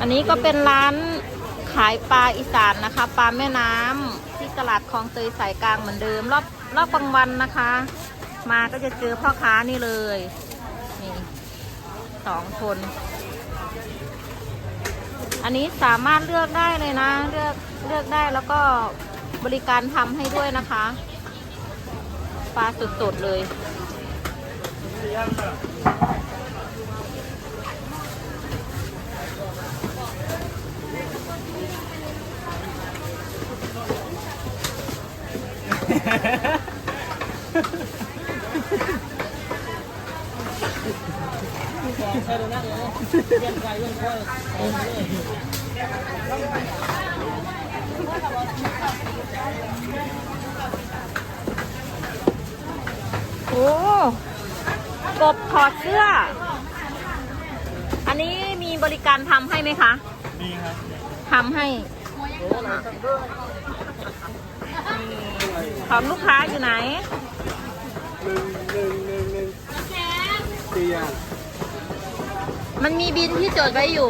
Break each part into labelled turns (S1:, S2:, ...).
S1: อั
S2: นนี้ก็เป็นร้านขายปลาอีสานนะคะ ปลาแม่น้ำที่ตลาดคลองเตยสายกลางเหมือนเดิม รอบรอบกลางวันนะคะ มาก็จะเจอพ่อค้านี่เลยนี่สองคน อันนี้สามารถเลือกได้เลยนะ เลือกเลือกได้แล้วก็บริการทำให้ด้วยนะคะ ปลาสดๆเลย
S1: ใช่เลยนะเรื่องใจเรื่องค่อย
S2: โอ้กบถอดเสื้อ อันนี้มีบริการทำให้ไหมคะ
S1: มีครับ
S2: ทำให้ ของลูกค้าอยู่ไหน
S1: หนึ่งหนึ่งหนึ่งหนึ่งสี่อย่าง
S2: มันมีบินที่จดไว้อยู่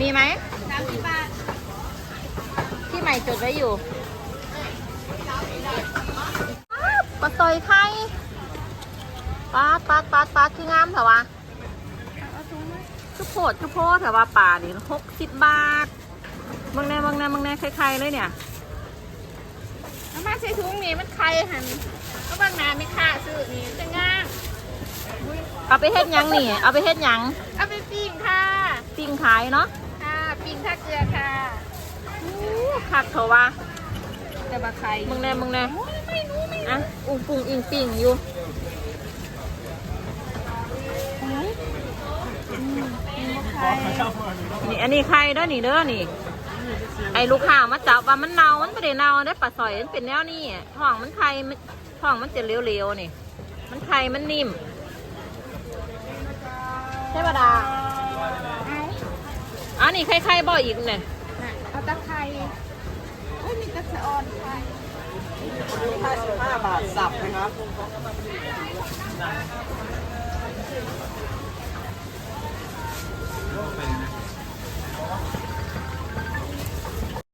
S2: มีไหมสามสิบบาทที่ใหม่จดไว้อยู่ปลาซอยไข่ปลาปลาปลาปลาคืองามเถอะวะคือโพดคือโพดเถอะว่าป่านี่หกสิบบาทบางแน่บางแน่บางแน่ไข่ๆเลยเนี่ย
S3: ใส่ถุงนี่มันไข่หันก็บางนาไม่ค่าซื้อนี่จะง่าง
S2: เอาไปเฮ็ดหยังนี่ เอาไปเฮ็ดหยัง
S3: เอาไปปิ้งค่ะ
S2: ปิ้งขายเนาะ
S3: ค่ะ ปิ้งท่าเกลือค่ะ
S2: อู้คักเถอะวะ
S3: แต่บะไข่
S2: มึงแน่มึงแน่
S3: ไม่รู้ไม่
S2: อะอุ้งปุงอิงปิ่งอยู่นี่อันนี้ใครเด้อนี่เด้อนี่ ไอ้ลูกค้ามาจับว่ามันเน่ามันไม่ได้เน่าได้ปลาสอยมันเป็นแนวนี้ท้องมันไข่มันท้องมันจะเหลวๆนี่ มันไข่มันนิ่มใช่ปะดา
S3: เอา
S2: อันนี้ไข่ๆบ่อีกเนี่ย
S3: น่ะเอาตะไคร้โอ้ยมีตะสะออนไข่
S1: ห้าสิบห้าบาทสับนะครับ